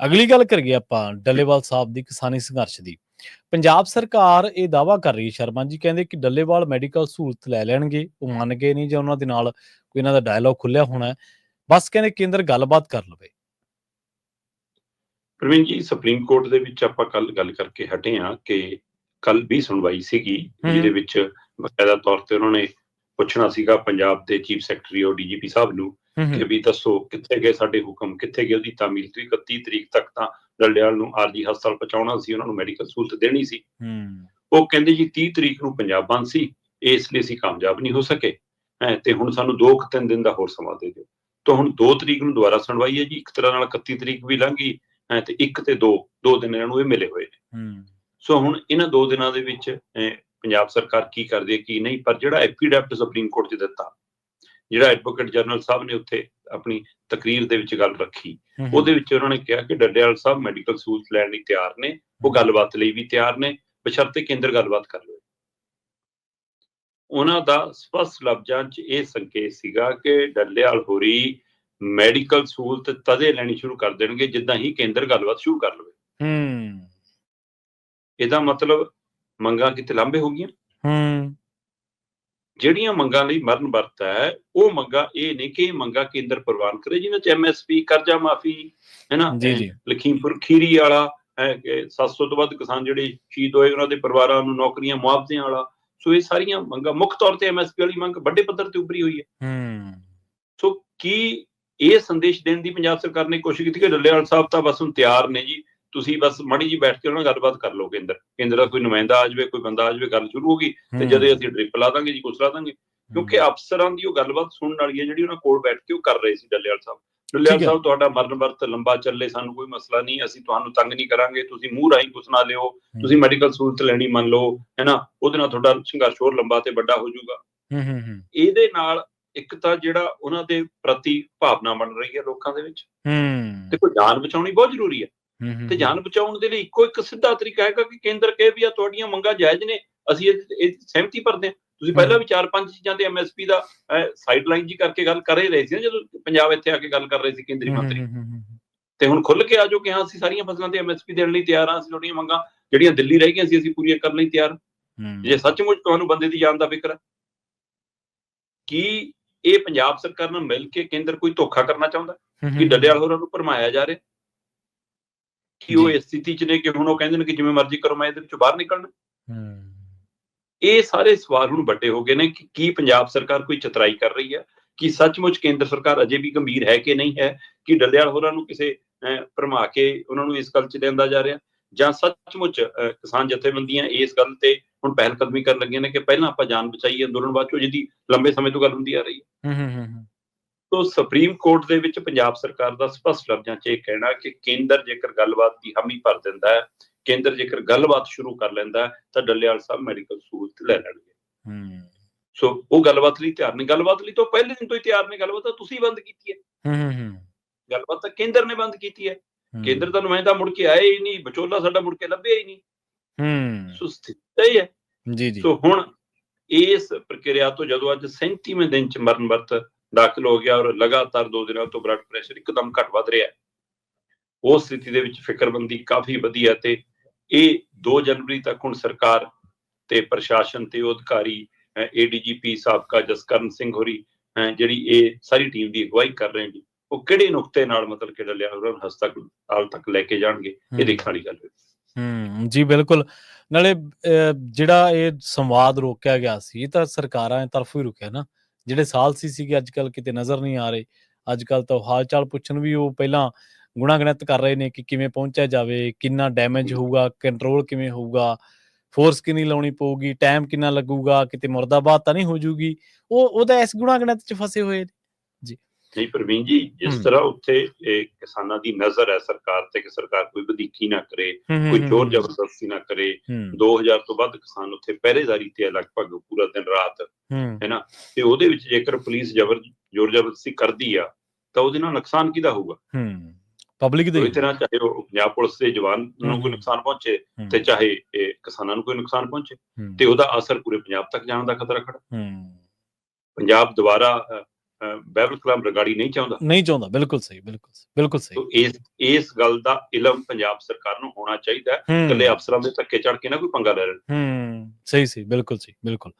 ਅਗਲੀ ਗੱਲ ਕਰੀਏ ਆਪਾਂ ਡੱਲੇਵਾਲ ਸਾਹਿਬ ਦੀ ਕਿਸਾਨੀ ਸੰਘਰਸ਼ ਦੀ। ਪੰਜਾਬ ਸਰਕਾਰ ਇਹ ਦਾਵਾ ਕਰ ਰਹੀ ਹੈ ਸ਼ਰਮਾ ਜੀ ਕਹਿੰਦੇ ਕਿ ਡੱਲੇਵਾਲ ਮੈਡੀਕਲ ਸਹੂਲਤ ਲੈ ਲੈਣਗੇ ਉਹ ਮੰਨ ਗਏ ਨਹੀਂ ਜਾਂ ਉਹਨਾਂ ਦੇ ਨਾਲ ਕੋਈ ਇਹਨਾਂ ਦਾ ਡਾਇਲੌਗ ਖੁੱਲਿਆ ਹੋਣਾ ਬਸ ਕਹਿੰਦੇ ਕੇਂਦਰ ਗੱਲਬਾਤ ਕਰ ਲਵੇ। ਪ੍ਰਵੀਨ ਜੀ ਸੁਪਰੀਮ ਕੋਰਟ ਦੇ ਵਿੱਚ ਆਪਾਂ ਕੱਲ ਗੱਲ ਕਰਕੇ ਹਟੇ ਆ ਕਿ ਕੱਲ ਵੀ ਸੁਣਵਾਈ ਸੀਗੀ। ਜਿਹਦੇ ਵਿੱਚ ਬਕਾਇਦਾ ਤੌਰ ਤੇ ਉਹਨਾਂ ਨੇ ਪੁੱਛਣਾ ਸੀਗਾ ਪੰਜਾਬ ਦੇ ਚੀਫ ਸੈਕਟਰੀ ਔਰ ਡੀਜੀਪੀ ਸਾਹਿਬ ਨੂੰ ਕਿ ਵੀ ਦੱਸੋ ਕਿੱਥੇ ਗਏ ਸਾਡੇ ਹੁਕਮ ਕਿੱਥੇ ਗਏ ਉਹਦੀ ਤਾਮੀਲ? ਤੇ 31 ਤਰੀਕ ਤੱਕ ਤਾਂ ਡੱਲੇਵਾਲ ਨੂੰ ਆਰਜੀ ਹਸਪਤਾਲ ਪਹੁੰਚਾਉਣਾ ਸੀ ਉਹਨਾਂ ਨੂੰ ਮੈਡੀਕਲ ਸਹੂਲਤ ਦੇਣੀ ਸੀ। ਉਹ ਕਹਿੰਦੇ ਜੀ 30 ਤਰੀਕ ਨੂੰ ਪੰਜਾਬ ਬੰਦ ਸੀ ਇਸ ਲਈ ਅਸੀਂ ਕਾਮਯਾਬ ਨਹੀਂ ਹੋ ਸਕੇ। ਤੇ ਹੁਣ ਸਾਨੂੰ 2 ਤਿੰਨ ਦਿਨ ਦਾ ਹੋਰ ਸਮਾਂ ਦੇ ਦਿਓ। ਤਾਂ ਹੁਣ 2 ਤਰੀਕ ਨੂੰ ਦੁਬਾਰਾ ਸੁਣਵਾਈ ਹੈ ਜੀ ਇੱਕ ਤਰ੍ਹਾਂ ਨਾਲ 31 ਤਰੀਕ ਵੀ ਲੰਘ ਗਈ ਹੈਂ ਤੇ 1 ਤੇ 2 ਦੋ ਦਿਨ ਇਹਨਾਂ ਨੂੰ ਇਹ ਮਿਲੇ ਹੋਏ ਨੇ। ਸੋ ਹੁਣ ਇਹਨਾਂ ਦੋ ਦਿਨਾਂ ਦੇ ਵਿੱਚ ਪੰਜਾਬ ਸਰਕਾਰ ਕੀ ਕਰਦੀ ਹੈ ਕੀ ਨਹੀਂ ਪਰ ਜਿਹੜਾ ਐਫੀਡੈਪਟ ਸੁਪਰੀਮ ਕੋਰਟ 'ਚ ਦਿੱਤਾ ਜਿਹੜਾ ਐਡਵੋਕੇਟ ਜਨਰਲ ਸਾਹਿਬ ਨੇ ਉੱਥੇ ਆਪਣੀ ਤਕਰੀਰ ਦੇ ਵਿੱਚ ਗੱਲ ਰੱਖੀ ਉਹਦੇ ਵਿੱਚ ਉਹਨਾਂ ਨੇ ਕਿਹਾ ਕਿ ਡੱਡੇਵਾਲ ਸਾਹਿਬ ਮੈਡੀਕਲ ਸਹੂਲਤ ਲੈਣ ਲਈ ਤਿਆਰ ਨੇ ਉਹ ਗੱਲਬਾਤ ਲਈ ਵੀ ਤਿਆਰ ਨੇ ਬਸ਼ਰਤੇ ਕੇਂਦਰ ਗੱਲਬਾਤ ਕਰ ਲਵੇ। ਉਹਨਾਂ ਦਾ ਸਪਸ਼ਟ ਲਫ਼ਜ਼ਾਂ 'ਚ ਇਹ ਸੰਕੇਤ ਸੀਗਾ ਕਿ ਡੱਲੇਵਾਲ ਹੋਰੀ ਮੈਡੀਕਲ ਸਹੂਲਤ ਤਦੇ ਲੈਣੀ ਸ਼ੁਰੂ ਕਰ ਦੇਣਗੇ ਜਿੱਦਾਂ ਹੀ ਕੇਂਦਰ ਗੱਲਬਾਤ ਸ਼ੁਰੂ ਕਰ ਲਵੇ। ਹੂੰ ਇਹਦਾ ਮਤਲਬ ਮੰਗਾਂ ਕਿਤੇ ਲਾਂਭੇ ਹੋ ਗਈਆਂ? ਹੂੰ। ਜਿਹੜੀਆਂ ਮੰਗਾਂ ਲਈ ਮਰਨ ਵਰਤ ਹੈ ਉਹ ਮੰਗਾਂ ਇਹ ਨਹੀਂ ਕਿ ਇਹ ਮੰਗਾਂ ਕੇਂਦਰ ਪ੍ਰਵਾਨ ਕਰੇ ਜਿਨ੍ਹਾਂ ਚ ਐਮਐਸਪੀ ਕਰਜ਼ਾ ਮਾਫੀ ਹੈ ਨਾ ਜੀ, ਜੀ। ਲਖੀਮਪੁਰ ਖੀਰੀ ਵਾਲਾ ਹੈ ਕਿ 700 ਤੋਂ ਵੱਧ ਕਿਸਾਨ ਜਿਹੜੇ ਸ਼ਹੀਦ ਹੋਏ ਉਹਨਾਂ ਦੇ ਪਰਿਵਾਰਾਂ ਨੂੰ ਨੌਕਰੀਆਂ ਮੁਆਵਜ਼ਿਆਂ ਵਾਲਾ ਸੋ ਇਹ ਸਾਰੀਆਂ ਮੰਗਾਂ ਮੁੱਖ ਤੌਰ ਤੇ ਐਮਐਸਪੀ ਵਾਲੀ ਮੰਗ ਵੱਡੇ ਪੱਧਰ ਤੇ ਉੱਭਰੀ ਹੋਈ ਹੈ। ਹੂੰ। ਸੋ ਕੀ ਇਹ ਸੰਦੇਸ਼ ਦੇਣ ਦੀ ਪੰਜਾਬ ਸਰਕਾਰ ਨੇ ਕੋਸ਼ਿਸ਼ ਕੀਤੀ ਕਿ ਡੱਲੇਵਾਲ ਸਾਹਿਬ ਤਾਂ ਬਸ ਹੁਣ ਤਿਆਰ ਨੇ ਜੀ। ਤੁਸੀਂ ਬਸ ਮੜੀ ਜੀ ਬੈਠ ਕੇ ਉਹਨਾਂ ਨਾਲ ਗੱਲਬਾਤ ਕਰ ਲਓ ਕੇਂਦਰ। ਕੇਂਦਰ ਦਾ ਕੋਈ ਨੁਮਾਇੰਦਾ ਆ ਜਾਵੇ ਕੋਈ ਬੰਦਾ ਆ ਜਾਵੇ ਗੱਲ ਸ਼ੁਰੂ ਹੋ ਗਈ ਤੇ ਜਦੋਂ ਅਸੀਂ ਡ੍ਰਿਪ ਲਾ ਦਾਂਗੇ ਜੀ ਕੁਛ ਲਾ ਦਾਂਗੇ। ਕਿਉਂਕਿ ਅਫਸਰਾਂ ਦੀ ਉਹ ਗੱਲਬਾਤ ਸੁਣਨ ਵਾਲੀ ਹੈ ਜਿਹੜੀ ਉਹਨਾਂ ਕੋਲ ਬੈਠ ਕੇ ਉਹ ਕਰ ਰਹੇ ਸੀ ਡੱਲੇਵਾਲ ਸਾਹਿਬ। ਡੱਲੇਵਾਲ। ਸਾਹਿਬ ਤੁਹਾਡਾ ਮਰਨ ਵਰਤ ਲੰਬਾ ਚੱਲੇ ਸਾਨੂੰ ਕੋਈ ਮਸਲਾ ਨਹੀਂ ਅਸੀਂ ਤੁਹਾਨੂੰ ਤੰਗ ਨਹੀਂ ਕਰਾਂਗੇ ਤੁਸੀਂ ਮੂੰਹ ਰਾਹੀਂ ਕੁਛ ਨਾ ਲਿਓ ਤੁਸੀਂ ਮੈਡੀਕਲ ਸਹੂਲਤ ਲੈਣੀ ਮੰਨ ਲਓ ਹੈਨਾ? ਉਹਦੇ ਨਾਲ ਤੁਹਾਡਾ ਸੰਘਰਸ਼ ਹੋਰ ਲੰਬਾ ਤੇ ਵੱਡਾ ਹੋ ਜਾਊਗਾ। ਹੂੰ ਹੂੰ ਹੂੰ। ਇਹਦੇ ਨਾਲ ਇੱਕ ਤਾਂ ਜਿਹੜਾ ਉਹਨਾਂ ਦੇ ਪ੍ਰਤੀ ਭਾਵਨਾ ਬਣ ਰਹੀ ਹੈ ਲੋਕਾਂ ਦੇ ਵਿੱਚ। ਹੂੰ। ਦੇਖੋ ਜਾਨ ਬਚਾਉਣੀ ਬਹੁਤ ਜ਼ਰੂਰੀ ਹੂੰ, ਤੇ ਜਾਨ ਬਚਾਉਣ ਦੇ ਲਈ ਇੱਕੋ ਇੱਕ ਸਿੱਧਾ ਤਰੀਕਾ ਹੈਗਾ ਕਿ ਕੇਂਦਰ ਕਹੇ ਵੀ ਆ ਤੁਹਾਡੀਆਂ ਮੰਗਾਂ ਜਾਇਜ਼ ਨੇ ਅਸੀਂ ਇਹ ਸਹਿਮਤੀ ਭਰਦੇ ਹਾਂ। ਤੁਸੀਂ ਪਹਿਲਾਂ ਵੀ ਚਾਰ ਪੰਜ ਚੀਜ਼ਾਂ ਤੇ ਐਮਐਸਪੀ ਦਾ ਸਾਈਡਲਾਈਨ ਜੀ ਕਰਕੇ ਗੱਲ ਕਰ ਹੀ ਰਹੇ ਸੀ ਜਦੋਂ ਪੰਜਾਬ ਇੱਥੇ ਆ ਕੇ ਗੱਲ ਕਰ ਰਹੇ ਸੀ ਕੇਂਦਰੀ ਮੰਤਰੀ। ਤੇ ਹੁਣ ਖੁੱਲ ਕੇ ਆਜੋ ਕਿ ਹਾਂ ਅਸੀਂ ਸਾਰੀਆਂ ਫਸਲਾਂ ਤੇ ਐਮਐਸਪੀ ਦੇਣ ਲਈ ਤਿਆਰ ਹਾਂ ਅਸੀਂ ਤੁਹਾਡੀਆਂ ਮੰਗਾਂ ਜਿਹੜੀਆਂ ਦਿੱਲੀ ਰਹਿ ਗਈਆਂ ਸੀ ਅਸੀਂ ਪੂਰੀਆਂ ਕਰਨ ਲਈ ਤਿਆਰ। ਜੇ ਸੱਚਮੁੱਚ ਤੁਹਾਨੂੰ ਬੰਦੇ ਦੀ ਜਾਨ ਦਾ ਫਿਕਰ ਹੈ ਕੀ ਇਹ ਪੰਜਾਬ ਸਰਕਾਰ ਨਾਲ ਮਿਲ ਕੇ ਕੇਂਦਰ ਕੋਈ ਧੋਖਾ ਕਰਨਾ ਚਾਹੁੰਦਾ? ਕਿ ਡੱਲੇਵਾਲ ਹੋਰਾਂ ਨੂੰ ਭਰਮਾਇਆ ਜਾ ਰਿਹਾ? ਕਿ ਉਹ। ਇਸ ਸਥਿਤੀ 'ਚ ਨੇ ਕਿ ਹੁਣ ਉਹ ਕਹਿੰਦੇ ਨੇ ਕਿ ਜਿਵੇਂ ਮਰਜ਼ੀ ਕਰੋ ਮੈਂ ਇਹਦੇ ਵਿੱਚੋਂ ਬਾਹਰ ਨਿਕਲਣਾ। ਹੂੰ। ਇਹ ਸਾਰੇ ਸਵਾਲ ਹੁਣ ਵੱਡੇ ਹੋ ਗਏ ਨੇ ਕਿ ਕੀ ਪੰਜਾਬ ਸਰਕਾਰ ਕੋਈ ਚਤਰਾਈ ਕਰ ਰਹੀ ਹੈ ਕਿ ਸੱਚਮੁੱਚ ਕੇਂਦਰ ਸਰਕਾਰ ਅਜੇ ਵੀ ਗੰਭੀਰ ਹੈ ਕਿ ਨਹੀਂ ਹੈ? ਕਿ ਡੱਲੇਵਾਲ ਹੋਰਾਂ ਨੂੰ ਕਿਸੇ ਭਰਮਾ ਕੇ ਉਹਨਾਂ ਨੂੰ ਇਸ ਗੱਲ 'ਚ ਲਿਆਂਦਾ ਜਾ ਰਿਹਾ? ਜਾਂ ਸੱਚਮੁੱਚ ਕਿਸਾਨ ਜਥੇਬੰਦੀਆਂ ਇਸ ਗੱਲ ਤੇ ਹੁਣ ਪਹਿਲ ਕਦਮੀ ਕਰਨ ਲੱਗੀਆਂ ਨੇ ਕਿ ਪਹਿਲਾਂ ਆਪਾਂ ਜਾਨ ਬਚਾਈਏ ਅੰਦੋਲਨ ਬਾਅਦ ਚੋਂ ਜਿਹਦੀ ਲੰਬੇ ਸਮੇਂ ਤੋਂ ਗੱਲ ਹੁੰਦੀ ਆ ਰਹੀ ਹੂੰ, ਹੂੰ, ਹੂੰ, ਹੂੰ, ਤੋ ਸੁਪਰੀਮ ਕੋਰਟ ਦੇ ਵਿੱਚ ਪੰਜਾਬ ਸਰਕਾਰ ਦਾ ਸਪਸ਼ਟ ਲਫ਼ਜ਼ਾਂ 'ਚ ਇਹ ਕਹਿਣਾ ਕਿ ਕੇਂਦਰ ਜੇਕਰ ਗੱਲਬਾਤ ਦੀ ਹਾਮੀ ਭਰ ਦਿੰਦਾ ਹੈ ਕੇਂਦਰ ਜੇਕਰ ਗੱਲਬਾਤ ਸ਼ੁਰੂ ਕਰ ਲੈਂਦਾ ਤਾਂ ਡੱਲੇਵਾਲ ਸਾਹਿਬ ਮੈਡੀਕਲ ਸਹੂਲਤ ਲੈ ਲੈਣਗੇ। ਹੂੰ, ਸੋ ਉਹ ਗੱਲਬਾਤ ਲਈ ਤਿਆਰ ਨੇ। ਗੱਲਬਾਤ ਲਈ ਤਾਂ ਪਹਿਲੇ ਦਿਨ ਤੋਂ ਹੀ ਤਿਆਰ ਨੇ। ਗੱਲਬਾਤ ਤਾਂ ਤੁਸੀਂ ਬੰਦ ਕੀਤੀ ਹੈ। ਹੂੰ, ਹੂੰ, ਗੱਲਬਾਤ ਤਾਂ ਕੇਂਦਰ ਨੇ ਬੰਦ ਕੀਤੀ ਹੈ। ਕੇਂਦਰ ਦਾ ਨੁਮਾਇੰਦਾ ਮੁੜ ਕੇ ਆਇਆ ਹੀ ਨਹੀਂ ਵਿਚੋਲਾ ਸਾਡਾ ਮੁੜ ਕੇ ਲੱਭਿਆ ਹੀ ਨਹੀਂ। ਹੂੰ। ਸੋ ਸਥਿਤੀ ਹੈ ਜੀ ਜੀ। ਸੋ ਹੁਣ ਇਸ ਪ੍ਰਕਿਰਿਆ ਤੋਂ ਜਦੋਂ ਅੱਜ 37ਵੇਂ ਦਿਨ ਚ ਮਰਨ ਵਰਤ ਦਾਖਲ ਹੋ ਗਿਆ ਔਰ ਲਗਾਤਾਰ ਦੋ ਦਿਨਾਂ ਤੋਂ ਬਲੱਡ ਪ੍ਰੈਸ਼ਰ ਇੱਕਦਮ ਘਟ ਵੱਧ ਰਿਹਾ ਉਸ ਸਥਿਤੀ ਦੇ ਵਿੱਚ ਫਿਕਰਮੰਦੀ ਕਾਫੀ ਵਧੀ ਹੈ ਤੇ ਇਹ 2 ਜਨਵਰੀ ਤੱਕ ਹੁਣ ਸਰਕਾਰ ਤੇ ਪ੍ਰਸ਼ਾਸਨ ਤੇ ਉਹ ਅਧਿਕਾਰੀ ਏਡੀਜੀਪੀ ਸਾਬਕਾ ਜਸਕਰਨ ਸਿੰਘ ਹੋਰੀ ਜਿਹੜੀ ਇਹ ਸਾਰੀ ਟੀਮ ਦੀ ਅਗਵਾਈ ਕਰ ਰਹੇ ਨੇ ਉਹ ਕਿਹੜੇ ਨੁਕਤੇ ਨਾਲ ਮਤਲਬ ਕਿ ਡੱਲਿਆ ਉਹਨਾਂ ਨੂੰ ਹਸਪਤਾਲ ਤੱਕ ਲੈ ਕੇ ਜਾਣਗੇ ਇਹ ਦੇਖਣ ਵਾਲੀ ਗੱਲ ਹੈ। ਹੂੰ ਜੀ ਬਿਲਕੁਲ। ਨਾਲੇ ਜਿਹੜਾ ਇਹ ਸੰਵਾਦ ਰੋਕਿਆ ਗਿਆ ਸੀ ਤਾਂ ਸਰਕਾਰਾਂ ਦੀ ਤਰਫੋਂ ਹੀ ਰੁਕਿਆ ਨਾ। ਜਿਹੜੇ ਸਾਲਸੀ ਸੀਗੇ ਅੱਜ ਕੱਲ ਕਿਤੇ ਨਜ਼ਰ ਨਹੀਂ ਆ ਰਹੇ। ਅੱਜ ਕੱਲ ਤਾਂ ਹਾਲ ਚਾਲ ਪੁੱਛਣ ਵੀ ਉਹ ਪਹਿਲਾਂ ਗੁਣਾਗਣਿਤ ਕਰ ਰਹੇ ਨੇ ਕਿ ਕਿਵੇਂ ਪਹੁੰਚਿਆ ਜਾਵੇ ਕਿੰਨਾ ਡੈਮੇਜ ਹੋਊਗਾ ਕੰਟਰੋਲ ਕਿਵੇਂ ਹੋਊਗਾ ਫੋਰਸ ਕਿੰਨੀ ਲਾਉਣੀ ਪਊਗੀ ਟਾਈਮ ਕਿੰਨਾ ਲੱਗੂਗਾ ਕਿਤੇ ਮੁਰਦਾਬਾਦ ਤਾਂ ਨਹੀਂ ਹੋ ਜੂਗੀ। ਉਹ ਉਹਦਾ ਇਸ ਗੁਣਾਗਣਿਤ ਚ ਫਸੇ ਹੋਏ ਨੇ। ਨਹੀਂ ਪ੍ਰਵੀਨ ਜੀ ਜਿਸ। ਤਰ੍ਹਾਂ ਉੱਥੇ ਇਹ ਕਿਸਾਨਾਂ ਦੀ ਨਜ਼ਰ ਹੈ ਸਰਕਾਰ ਤੇ ਕਿ ਸਰਕਾਰ ਕੋਈ ਵਧੀਕੀ ਨਾ ਕਰੇ ਕੋਈ ਜ਼ੋਰ ਜ਼ਬਰਦਸਤੀ ਨਾ ਕਰੇ। ਹੂੰ। 2000 ਤੋਂ ਵੱਧ ਕਿਸਾਨ ਉੱਥੇ ਪਹਿਰੇਦਾਰੀ ਤੇ ਲਗਭਗ ਪੂਰਾ ਦਿਨ ਰਾਤ ਹੂੰ। ਹੈ ਨਾ? ਤੇ ਉਹਦੇ ਵਿੱਚ ਜੇਕਰ ਪੁਲਿਸ ਜ਼ਬਰ ਜ਼ੋਰ ਜ਼ਬਰਦਸਤੀ ਕਰਦੀ ਆ ਤਾਂ ਉਹਦੇ ਨਾਲ ਨੁਕਸਾਨ ਕਿਹਦਾ ਹੋਊਗਾ? ਪਬਲਿਕ ਦੇ ਤਰ੍ਹਾਂ ਚਾਹੇ ਉਹ ਪੰਜਾਬ ਪੁਲਿਸ ਦੇ ਜਵਾਨ ਨੂੰ ਕੋਈ। ਨੁਕਸਾਨ ਪਹੁੰਚੇ ਤੇ ਚਾਹੇ ਇਹ ਕਿਸਾਨਾਂ ਨੂੰ ਕੋਈ ਨੁਕਸਾਨ ਪਹੁੰਚੇ ਤੇ ਉਹਦਾ ਅਸਰ ਪੂਰੇ ਪੰਜਾਬ ਤੱਕ ਜਾਣ ਦਾ ਖਤਰਾ ਖੜਾ। ਪੰਜਾਬ ਦੁਬਾਰਾ ਬਹਿਬਲ ਕਲਾਮ ਰਗਾੜੀ ਨਹੀਂ ਚਾਹੁੰਦਾ? ਨਹੀਂ ਚਾਹੁੰਦਾ ਬਿਲਕੁਲ ਸਹੀ ਬਿਲਕੁਲ ਬਿਲਕੁਲ ਸਹੀ। ਤੋ ਇਸ ਇਸ ਗੱਲ ਦਾ ਇਲਮ ਪੰਜਾਬ ਸਰਕਾਰ ਨੂੰ ਹੋਣਾ ਚਾਹੀਦਾ ਇਕੱਲੇ ਅਫਸਰਾਂ ਦੇ ਧੱਕੇ ਚੜ ਕੇ ਨਾ ਕੋਈ ਪੰਗਾ ਲੈ ਲੈਣ ਹੂੰ ਸਹੀ ਸਹੀ ਬਿਲਕੁਲ ਸਹੀ ਬਿਲਕੁਲ।